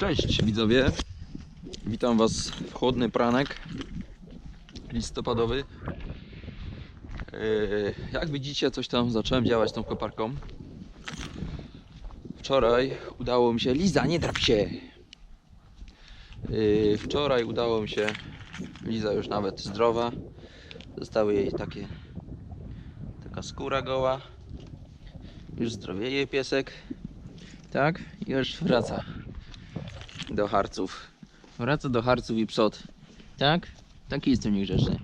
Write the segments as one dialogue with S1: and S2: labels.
S1: Cześć widzowie, witam was w chłodny pranek listopadowy. Yy, Jak widzicie, coś tam zacząłem działać tą koparką. Wczoraj udało mi się. Liza, nie drap się! Yy, Wczoraj udało mi się. Liza już nawet zdrowa. Zostały jej takie. Taka skóra goła. Już zdrowieje piesek. Tak, już wraca do harców. Wraca do harców i psot. Tak? Taki jestem niegrzeczny.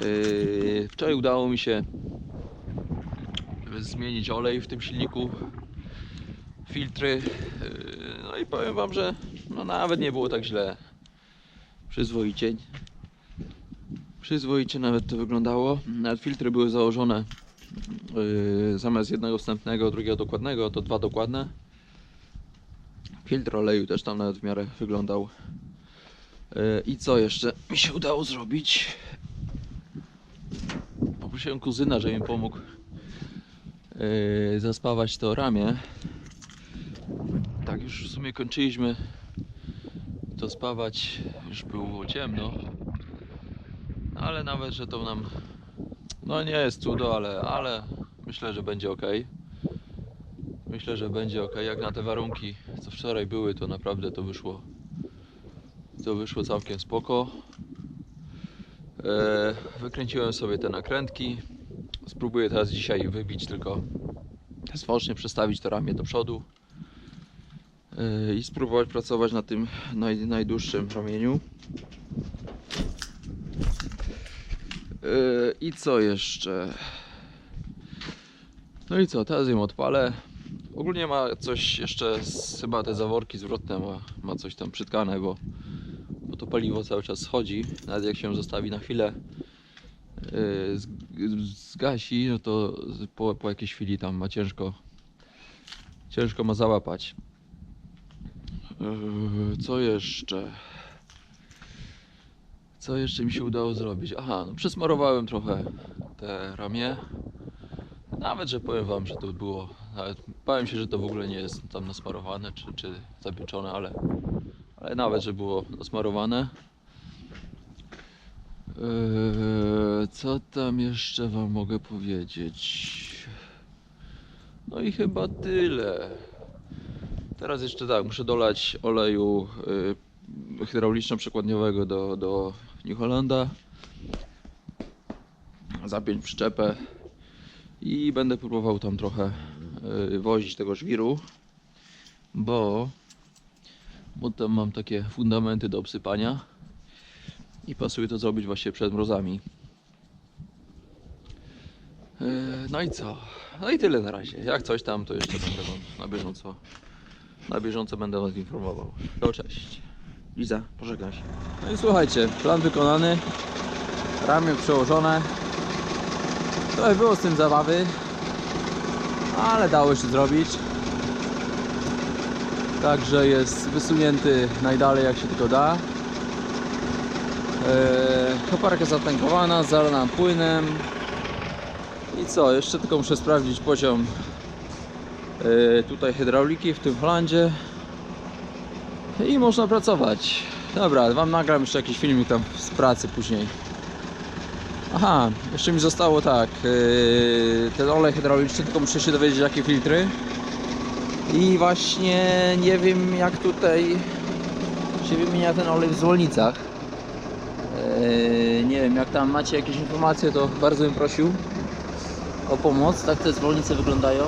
S1: Yy, wczoraj udało mi się zmienić olej w tym silniku. Filtry. Yy, no i powiem wam, że no nawet nie było tak źle. Przyzwoicie. Przyzwoicie nawet to wyglądało. Nawet filtry były założone yy, zamiast jednego wstępnego, drugiego dokładnego, to dwa dokładne. Filtr oleju też tam nawet w miarę wyglądał. Yy, I co jeszcze mi się udało zrobić? Poprosiłem kuzyna, żeby mi pomógł yy, zaspawać to ramię. Tak, już w sumie kończyliśmy to spawać. Już było ciemno. Ale nawet, że to nam no nie jest cudo, ale, ale myślę, że będzie ok. Myślę, że będzie ok. Jak na te warunki, co wczoraj były, to naprawdę to wyszło. To wyszło całkiem spoko. E, wykręciłem sobie te nakrętki. Spróbuję teraz dzisiaj wybić tylko swocznie przestawić to ramię do przodu. E, I spróbować pracować na tym naj, najdłuższym ramieniu. Yy, I co jeszcze? No i co, teraz ją odpalę. Ogólnie ma coś jeszcze, z, chyba te zaworki zwrotne ma, ma coś tam przytkane, bo, bo to paliwo cały czas schodzi. Nawet jak się zostawi na chwilę yy, zgasi, no to po, po jakiejś chwili tam ma ciężko, ciężko ma załapać. Yy, co jeszcze? Co jeszcze mi się udało zrobić? Aha, no przesmarowałem trochę te ramię. Nawet, że powiem wam, że to było. Nawet bałem się, że to w ogóle nie jest tam nasmarowane czy, czy zapieczone, ale, ale nawet, że było nasmarowane. Eee, co tam jeszcze wam mogę powiedzieć? No i chyba tyle. Teraz jeszcze tak, muszę dolać oleju y, hydrauliczno-przekładniowego do, do New Hollanda. Zapiąć przyczepę i będę próbował tam trochę wozić tego żwiru, bo, bo tam mam takie fundamenty do obsypania i pasuje to zrobić właśnie przed mrozami. Y, No i co? No i tyle na razie. Jak coś tam, to jeszcze będę wam na bieżąco, na bieżąco będę was informował. To cześć. Liza, pożegnaj się. No i słuchajcie, plan wykonany, ramię przełożone. Trochę było z tym zabawy, ale dało się zrobić. Także jest wysunięty najdalej jak się tylko da. Eee, koparka zatankowana, zalana płynem. I co, jeszcze tylko muszę sprawdzić poziom eee, tutaj hydrauliki w tym Holandzie i można pracować. Dobra, wam nagram jeszcze jakiś filmik tam z pracy później. Aha, jeszcze mi zostało tak, yy, ten olej hydrauliczny, tylko muszę się dowiedzieć jakie filtry. I właśnie nie wiem jak tutaj się wymienia ten olej w zwolnicach. Yy, nie wiem, jak tam macie jakieś informacje, to bardzo bym prosił o pomoc. Tak te zwolnice wyglądają.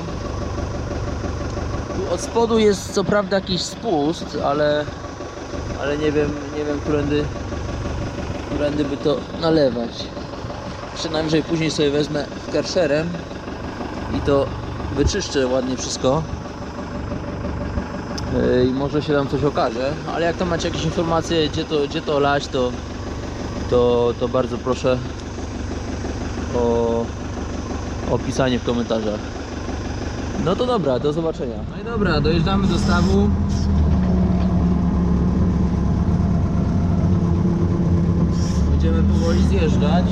S1: Tu od spodu jest co prawda jakiś spust, ale, ale nie wiem, nie wiem którędy, którędy by to nalewać. Przynajmniej później sobie wezmę karszerem i to wyczyszczę ładnie wszystko. Yy, I może się tam coś okaże, ale jak tam macie jakieś informacje, gdzie to, gdzie to lać, to, to, to bardzo proszę o opisanie w komentarzach. No to dobra, do zobaczenia. No i dobra, dojeżdżamy do stawu. Będziemy powoli zjeżdżać.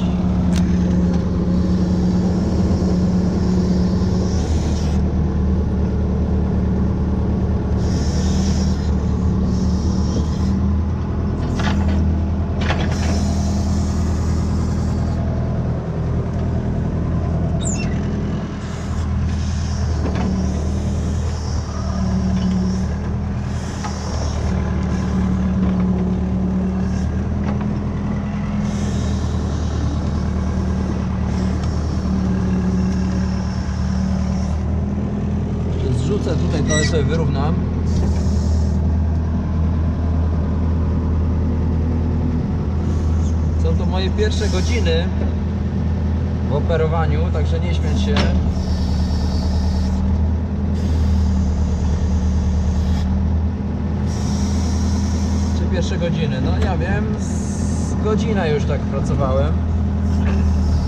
S1: Sobie wyrównam. Są to moje pierwsze godziny w operowaniu, także nie śmiać się. Czy pierwsze godziny? No ja wiem, z godzinę już tak pracowałem.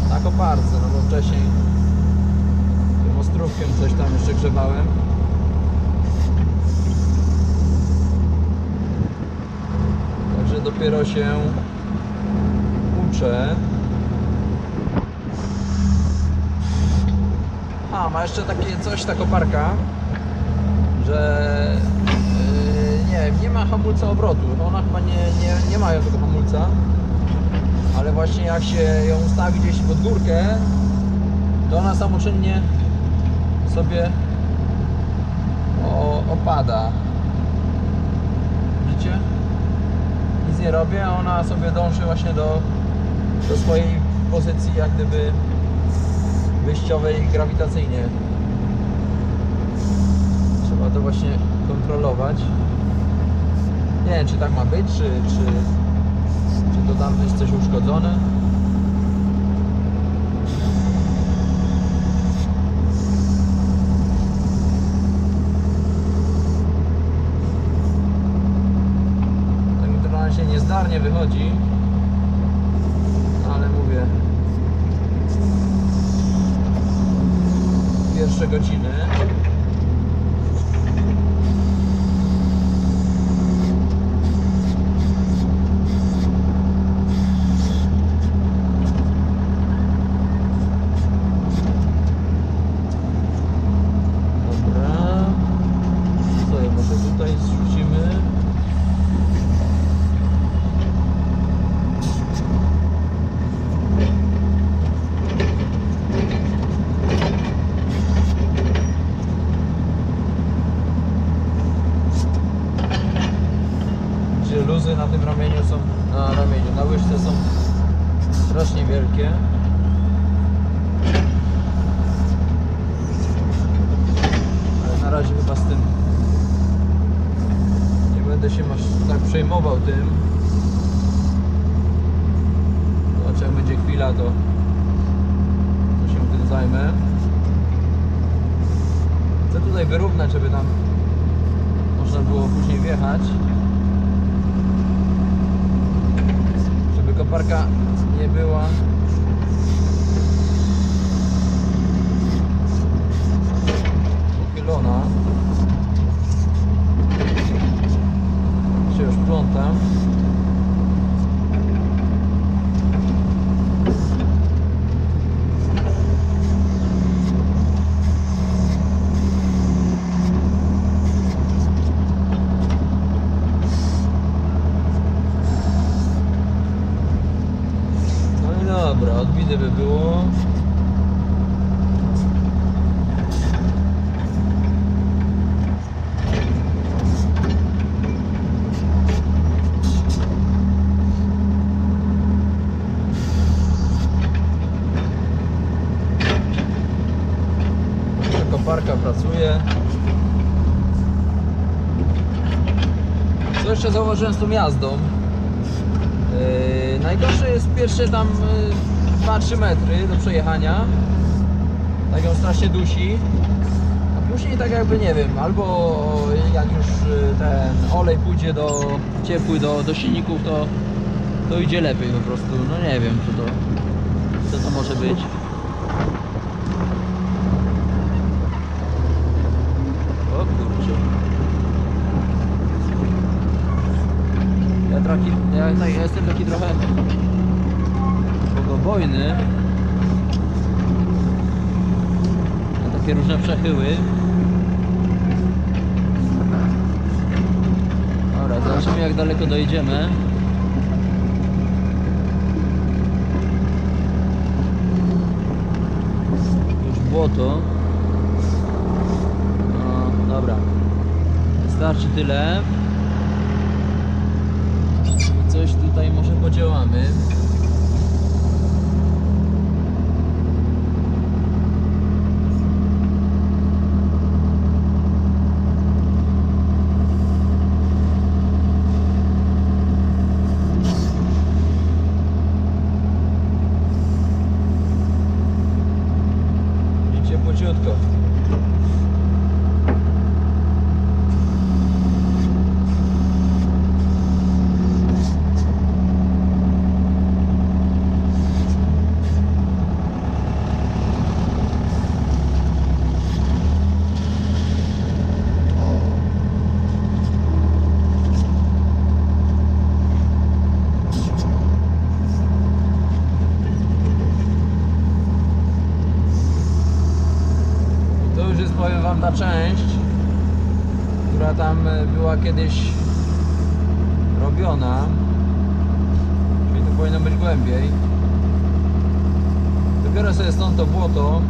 S1: Tak oparce, no bo wcześniej tym ostrówkiem coś tam jeszcze grzebałem. Także dopiero się uczę. A, ma jeszcze takie coś, ta koparka, że yy, nie nie ma hamulca obrotu. Ona chyba nie, nie, nie ma tego hamulca. Ale właśnie jak się ją ustawi gdzieś pod górkę, to ona samoczynnie sobie o, opada. Widzicie? Nic nie robię, a ona sobie dąży właśnie do, do swojej pozycji jak gdyby wyjściowej grawitacyjnie. Trzeba to właśnie kontrolować. Nie wiem czy tak ma być, czy, czy, czy to tam jest coś uszkodzone. Tak mi to niezdarnie wychodzi. Ale mówię. Pierwsze godziny. Dobra. Co, ja może tutaj zrzucimy. Gdzie luzy na tym ramieniu są, na ramieniu, na łyżce są strasznie wielkie. Ale na razie chyba z tym nie będę się tak przejmował tym. Zobaczę jak będzie chwila to, to się tym zajmę. Chcę tutaj wyrównać, żeby tam można było później wjechać. Żeby koparka nie była pochylona. Się już plątam. No i dobra, odbite by było. Ta koparka pracuje. Zauważyłem z tą jazdą? Yy, najgorsze jest pierwsze tam yy, 2-3 metry do przejechania. Tak ją strasznie dusi. A później tak jakby nie wiem, albo jak już yy, ten olej pójdzie do ciepły do, do silników, to, to idzie lepiej po prostu. No nie wiem co to, co to może być. O kurczę. Taki, ja, ja jestem taki trochę bogobojny. Na takie różne przechyły. Dobra, zobaczymy jak daleko dojedziemy. Już błoto. No, dobra. Wystarczy tyle. Coś tutaj może podziałamy. Część, która tam e, była kiedyś robiona. Czyli tu powinno być głębiej. Wybiorę sobie stąd to błoto,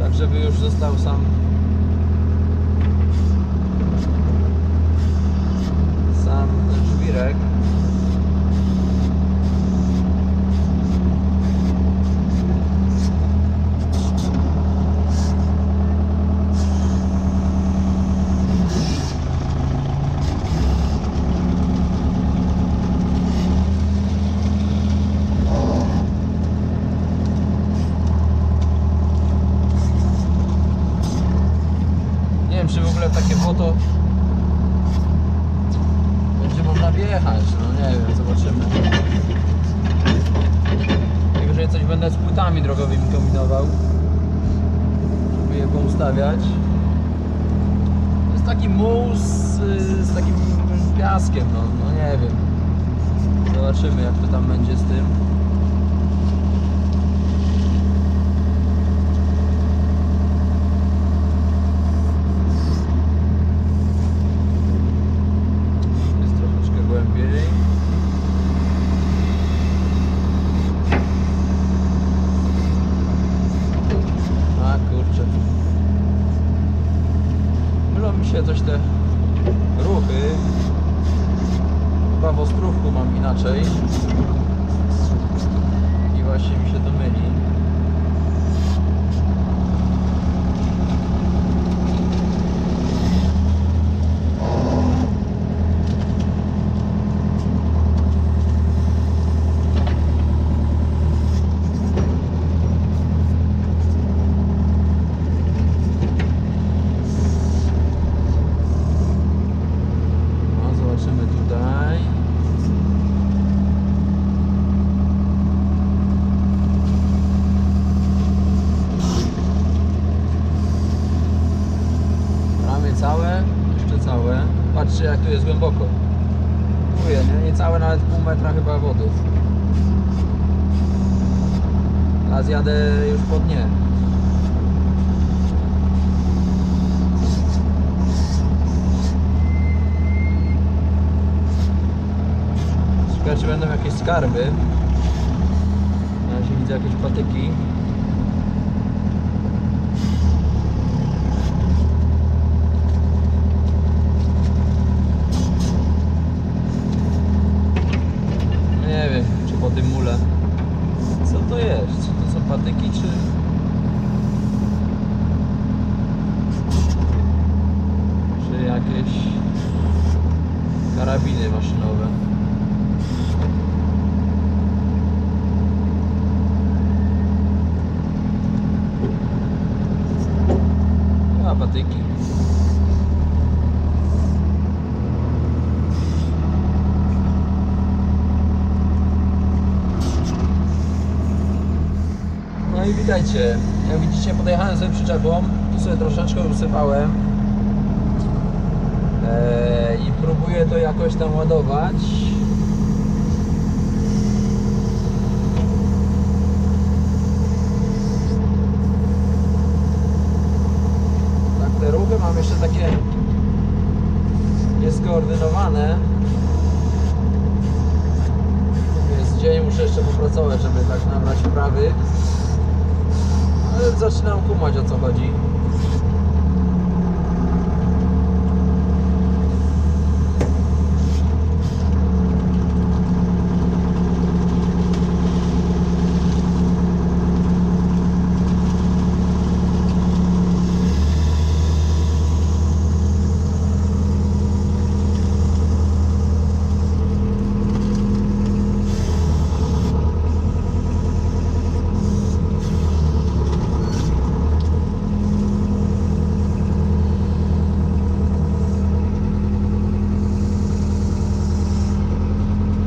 S1: tak żeby już został sam sam żwirek. Dnie. Ciekawe czy będą jakieś skarby. Na razie widzę jakieś patyki. Nie wiem, czy po tym mule. Co to jest? Czy to są patyki, czy... Czy jakieś karabiny maszynowe? A patyki. Witajcie. Jak widzicie podjechałem sobie przyczepą, tu sobie troszeczkę usypałem eee, i próbuję to jakoś tam ładować. Tak, te ruchy mam jeszcze takie nieskoordynowane. Jest dzień, muszę jeszcze popracować, żeby tak nabrać wprawy. Zaczynam kumać o co chodzi.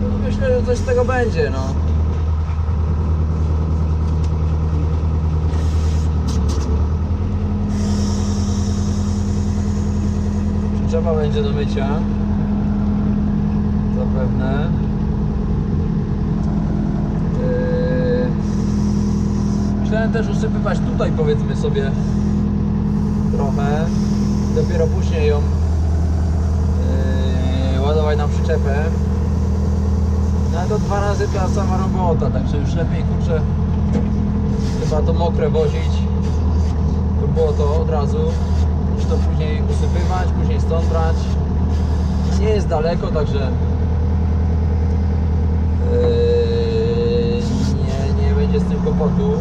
S1: No, myślę, że coś z tego będzie, no. Przyczepa będzie do mycia. Zapewne. Yy, Myślałem też usypywać tutaj powiedzmy sobie trochę. Dopiero później ją yy, ładować na przyczepę. To dwa razy ta sama robota, także już lepiej kurczę chyba to mokre wozić. To było to od razu. Niż to później usypywać, później stąd brać. Nie jest daleko, także yy, nie, nie będzie z tym kłopotu.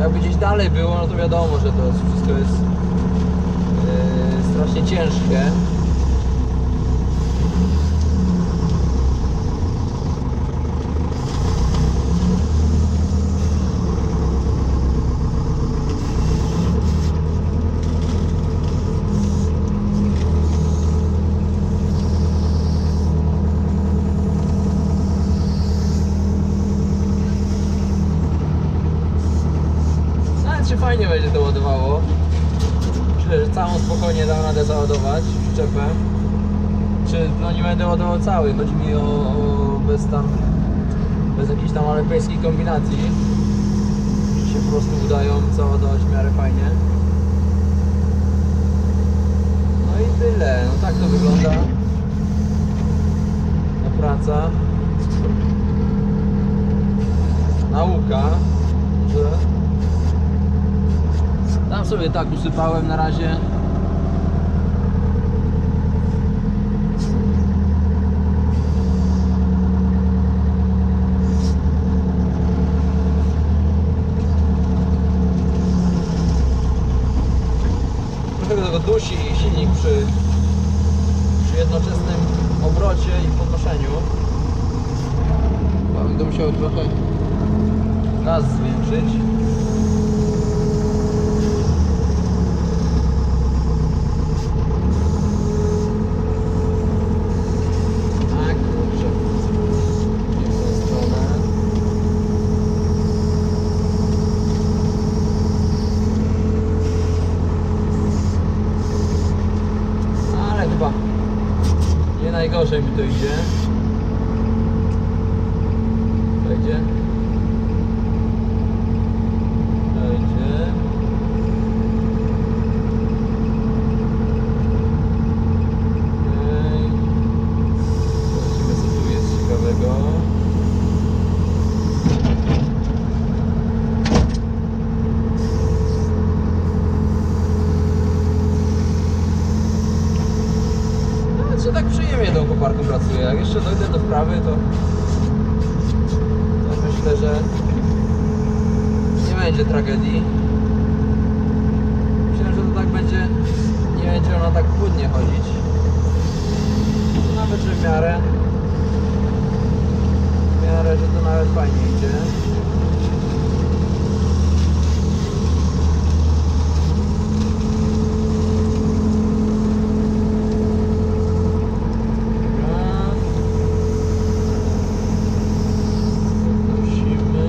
S1: Jakby gdzieś dalej było, no to wiadomo, że to wszystko jest yy, strasznie ciężkie. Fajnie będzie to ładowało. Myślę, że całą spokojnie dam radę załadować przyczepę. Czy no nie będę ładował cały, chodzi mi o, o bez tam bez jakiejś tam alpejskiej kombinacji. Że się po prostu udają załadować w miarę fajnie. No i tyle. No tak to wygląda. Ta praca. Nauka. Że sobie tak usypałem na razie. Trochę tego dusi silnik przy, przy jednoczesnym obrocie i podnoszeniu. Chyba Będę musiał trochę gaz zwiększyć. Tak, kurczę. Nie w tą stronę. Ale chyba nie najgorzej mi to idzie. Wejdzie. Wejdzie. Okej. Zobaczymy co tu jest ciekawego. No, czy tak przyjemnie tą koparką pracuję. Jak jeszcze dojdę do wprawy, to, to myślę, że nie będzie tragedii. Myślałem, że to tak będzie, nie będzie ona tak płynnie chodzić. Nawet, że w miarę, w miarę, że to nawet fajnie idzie. Dobra. Podnosimy.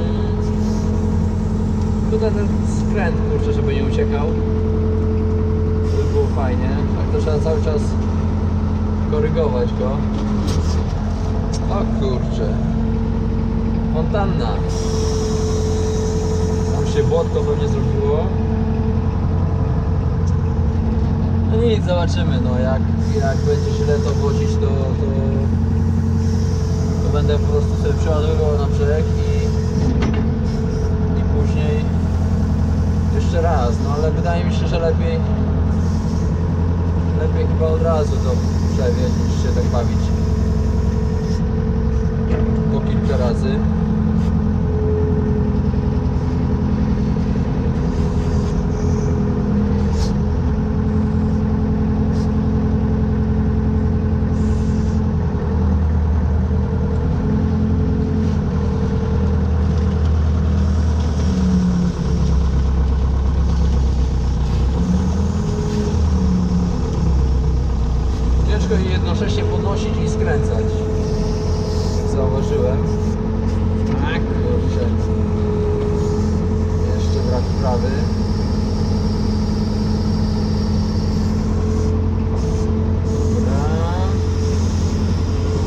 S1: Tutaj ten skręt, kurczę, żeby nie uciekał. Żeby było fajnie. Tak to trzeba cały czas korygować go. O kurczę. Fontanna. Tam się błotko pewnie zrobiło. No nic, zobaczymy, no jak, jak będzie źle to wozić, to, to, to będę po prostu sobie przeładowywał na brzeg i, i później jeszcze raz, no ale wydaje mi się, że lepiej lepiej chyba od razu to przewieźć niż się tak bawić po kilka razy. prawy. Dobra.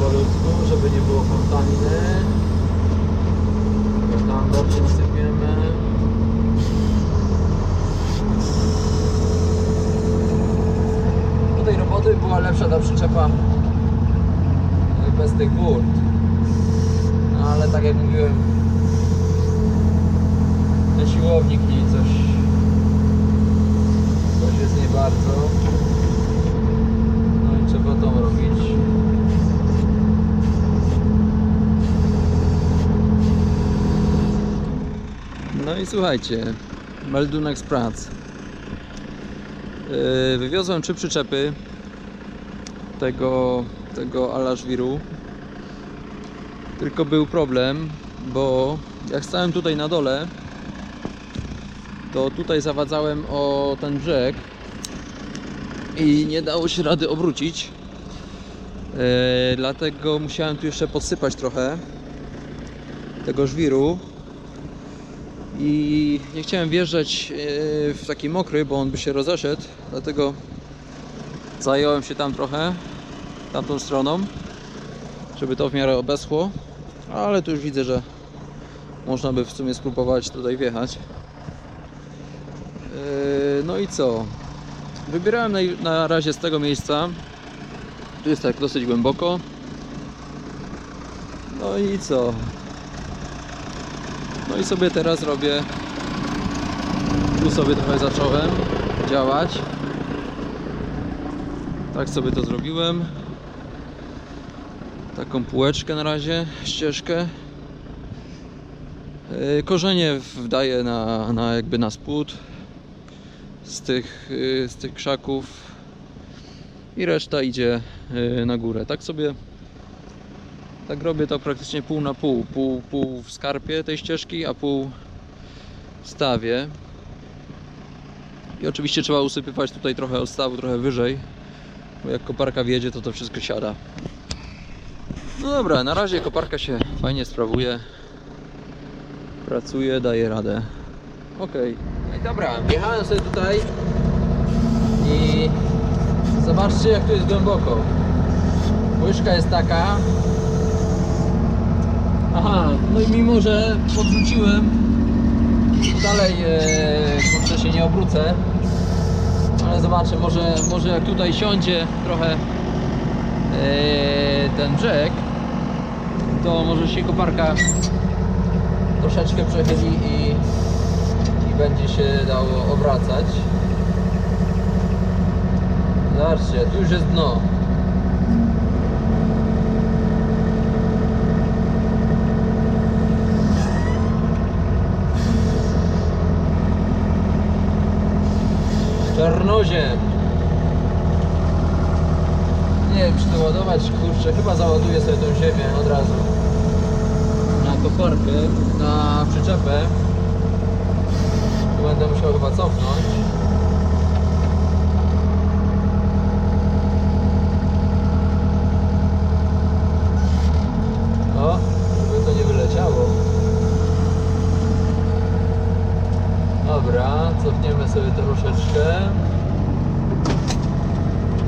S1: Powolutku, żeby nie było fontanny. Tam dobrze sypiemy. Do tej roboty była lepsza ta przyczepa bez tych gór. Słuchajcie, meldunek z prac. Yy, Wywiozłem trzy przyczepy tego, tego Alaszwiru. Tylko był problem, bo jak stałem tutaj na dole, to tutaj zawadzałem o ten brzeg i nie dało się rady obrócić. Yy, dlatego musiałem tu jeszcze podsypać trochę tego żwiru i nie chciałem wjeżdżać e, w taki mokry, bo on by się rozeszedł, dlatego zająłem się tam trochę, tamtą stroną, żeby to w miarę obeschło, ale tu już widzę, że można by w sumie spróbować tutaj wjechać. E, No i co? Wybierałem na, na razie z tego miejsca. Tu jest tak dosyć głęboko. No i co? No i sobie teraz robię. Tu sobie trochę zacząłem działać. Tak sobie to zrobiłem. Taką półeczkę na razie ścieżkę. Yy, korzenie wdaję na, na jakby na spód z tych, yy, z tych krzaków i reszta idzie yy, na górę. Tak sobie tak robię to praktycznie pół na pół. Pół, pół w skarpie tej ścieżki, a pół w stawie. I oczywiście trzeba usypywać tutaj trochę od stawu, trochę wyżej. Bo jak koparka wjedzie, to to wszystko siada. No dobra, na razie koparka się fajnie sprawuje. Pracuje, daje radę. Okej. No i dobra, wjechałem sobie tutaj i zobaczcie jak tu jest głęboko. Łyżka jest taka, Aha, no i mimo, że podrzuciłem, dalej e, kurczę się nie obrócę. Ale zobaczę, może, może jak tutaj siądzie trochę e, ten brzeg, to może się koparka troszeczkę przechyli i, i będzie się dało obracać. Zobaczcie, tu już jest dno. Czarnoziem. Nie wiem czy to ładować, kurczę, chyba załaduję sobie tą ziemię od razu. Na koparkę, na przyczepę. Będę musiał chyba cofnąć.